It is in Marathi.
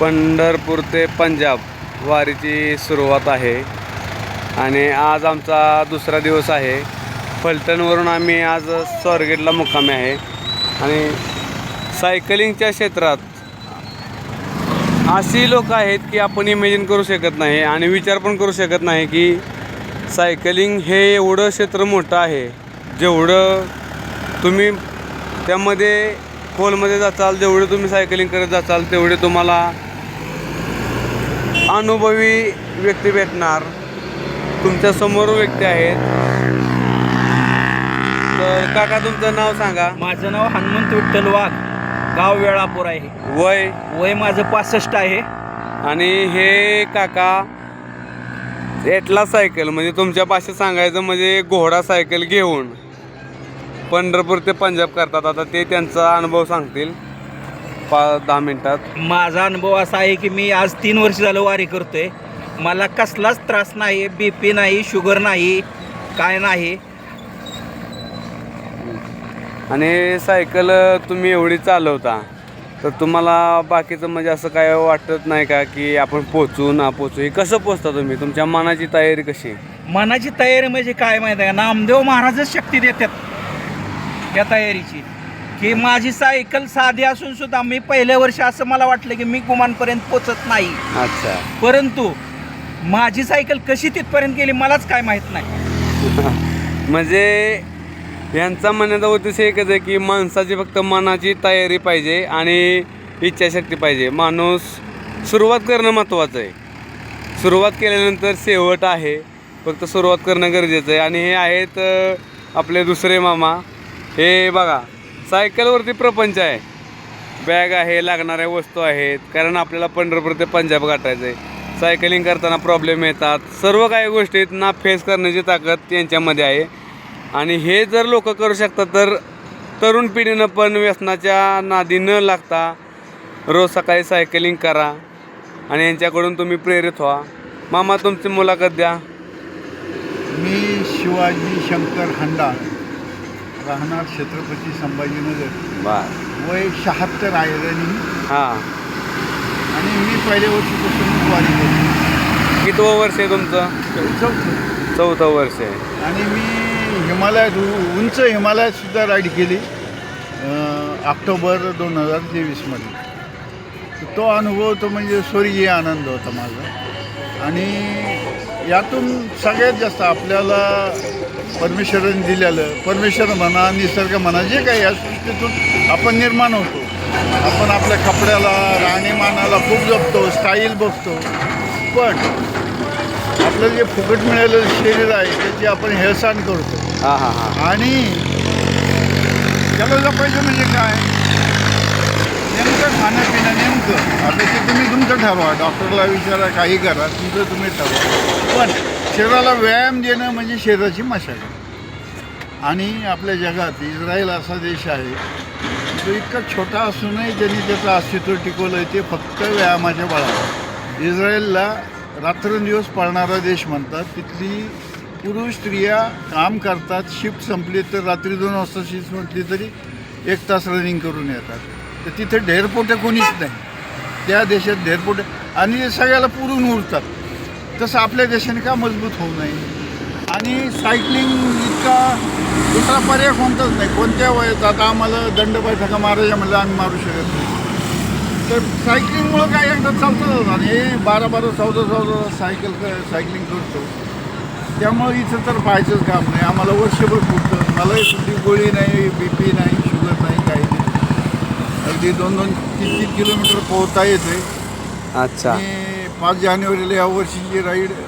पंढरपूर ते पंजाब वारीची सुरुवात आहे. आणि आज आमचा दुसरा दिवस आहे. फलटणवरून आम्ही आज स्वारगेटला मुक्कामी आहे. आणि सायकलिंगच्या क्षेत्रात अशी लोक आहेत की आपण इमेजिन करू शकत नाही आणि विचार पण करू शकत नाही की सायकलिंग हे एवढं क्षेत्र मोठं आहे. जेवढं तुम्ही त्यामध्ये खोलमध्ये जाचाल जेवढे तुम्ही सायकलिंग करत जाचाल तेवढे तुम्हाला अनुभवी व्यक्ती भेटणार. तुमच्यासमोर व्यक्ती आहेत. तर काका तुमचं नाव सांगा. माझं नाव हनुमंत विठ्ठल वाघ. गाव वेळापूर आहे वय? वय माझं पासष्ट आहे. आणि हे काका एटला सायकल म्हणजे तुमच्या भाषेत सांगायचं म्हणजे घोडा सायकल घेऊन पंढरपूर ते पंजाब करतात. आता ते त्यांचा अनुभव सांगतील. पाच दहा मिनिटात. माझा अनुभव असा आहे की मी आज तीन वर्ष झालं वारी करतोय. मला कसलाच त्रास नाही बी पी नाही शुगर नाही काय नाही. आणि सायकल तुम्ही एवढी चालवता. तर तुम्हाला बाकीचं म्हणजे असं काय वाटत नाही का की आपण पोचू ना पोचू? हे कसं पोचता तुम्ही? तुमच्या मनाची तयारी कशी? मनाची तयारी म्हणजे काय माहिती आहे का? नामदेव महाराजच शक्ती देतात त्या तयारीची. की माझी सायकल साधी असून सुद्धा मी पहिल्या वर्षी असं मला वाटलं की मी गुमानपर्यंत पोचत नाही. अच्छा. परंतु माझी सायकल कशी तिथपर्यंत गेली मलाच काय माहीत नाही. म्हणजे यांचा म्हणण्याचा उद्देश एकच आहे की माणसाची फक्त मनाची तयारी पाहिजे आणि इच्छाशक्ती पाहिजे. माणूस सुरुवात करणं महत्त्वाचं आहे. सुरुवात केल्यानंतर शेवट आहे. फक्त सुरुवात करणं गरजेचं आहे. आणि हे आहेत अ, आपले दुसरे मामा. हे बघा सायकलवरती प्रपंच आहे. बॅग आहे लागणाऱ्या वस्तू आहेत. कारण आपल्याला पंढरपूर ते पंजाब गाठायचं आहे. सायकलिंग करताना प्रॉब्लेम येतात. सर्व काही गोष्टीत ना फेस करण्याची ताकद यांच्यामध्ये आहे. आणि हे जर लोक करू शकतात तर तरुण पिढीनं पण व्यसनाच्या नादी न लागता रोज सकाळी सायकलिंग करा. आणि यांच्याकडून तुम्ही प्रेरित व्हा. मामा तुमची मुलाखत द्या. मी शिवाजी शंकर हंडा राहणार छत्रपती संभाजीनगर. बर. वय शहात्तर आहे आणि हां. आणि मी पहिल्या वर्षीपासून वारी करतो कितवं वर्ष आहे तुमचं? चौथं. चौथं वर्ष आहे. आणि मी हिमालयात उ- उंच हिमालयात सुद्धा राईड केली अं, ऑक्टोबर दोन हजार तेवीसमध्ये तर तो अनुभव तो म्हणजे स्वर्गीय आनंद होता माझा. आणि यातून सगळ्यात जास्त आपल्याला परमेश्वराने दिलेलं परमेश्वर म्हणा निसर्ग म्हणा जे काही या सृष्टीतून आपण निर्माण होतो. आपण आपल्या कपड्याला राहणीमानाला खूप जपतो स्टाईल बघतो. पण आपलं जे फुकट मिळालेलं शरीर आहे त्याची आपण हेळसांड करतो. हां हां हां. आणि त्याला जपायचं म्हणजे काय? नेमकं खाणं पिणं नेमकं. आता ते तुम्ही तुमचं ठरवा. डॉक्टरला विचारा काही करा तुमचं तुम्ही ठरवा. पण शरीराला व्यायाम देणं म्हणजे शरीराची मशागत. आणि आपल्या जगात इस्रायल असा देश आहे तो इतका छोटा असूनही त्यांनी त्याचं अस्तित्व टिकवलं आहे ते फक्त व्यायामाच्या बळावर. इस्रायलला रात्रंदिवस पाळणारा देश म्हणतात तिथली पुरुष स्त्रिया काम करतात शिफ्ट संपली तर रात्री दोन वाजता शिफ्ट म्हटली तरी एक तास रनिंग करून येतात. तर तिथे ढेरपोटे कोणीच नाही. त्या देशात ढेरपोटे आणि सगळ्याला पुरून उरतात तसं आपल्या देशाने का मजबूत होऊ नये? आणि सायकलिंग इतका दुसरा पर्याय कोणताच नाही. कोणत्या वयात आता आम्हाला दंड बैठका मारायच्या म्हणलं आम्ही मारू शकत नाही. तर सायकलिंगमुळं काय एकदा चालतं आणि हे बारा बारा चौदा चौदा सायकल सायकलिंग करतो. त्यामुळं इथं तर पाहायचंच काम नाही. आम्हाला वर्षभर पुरतं. मलाही कुठली गोळी नाही बी पी नाही शुगर नाही काही नाही. अगदी दोन दोन तीन तीन किलोमीटर पोहता येते अच्छा. पाच जानेवारीला यावर्षीची राईड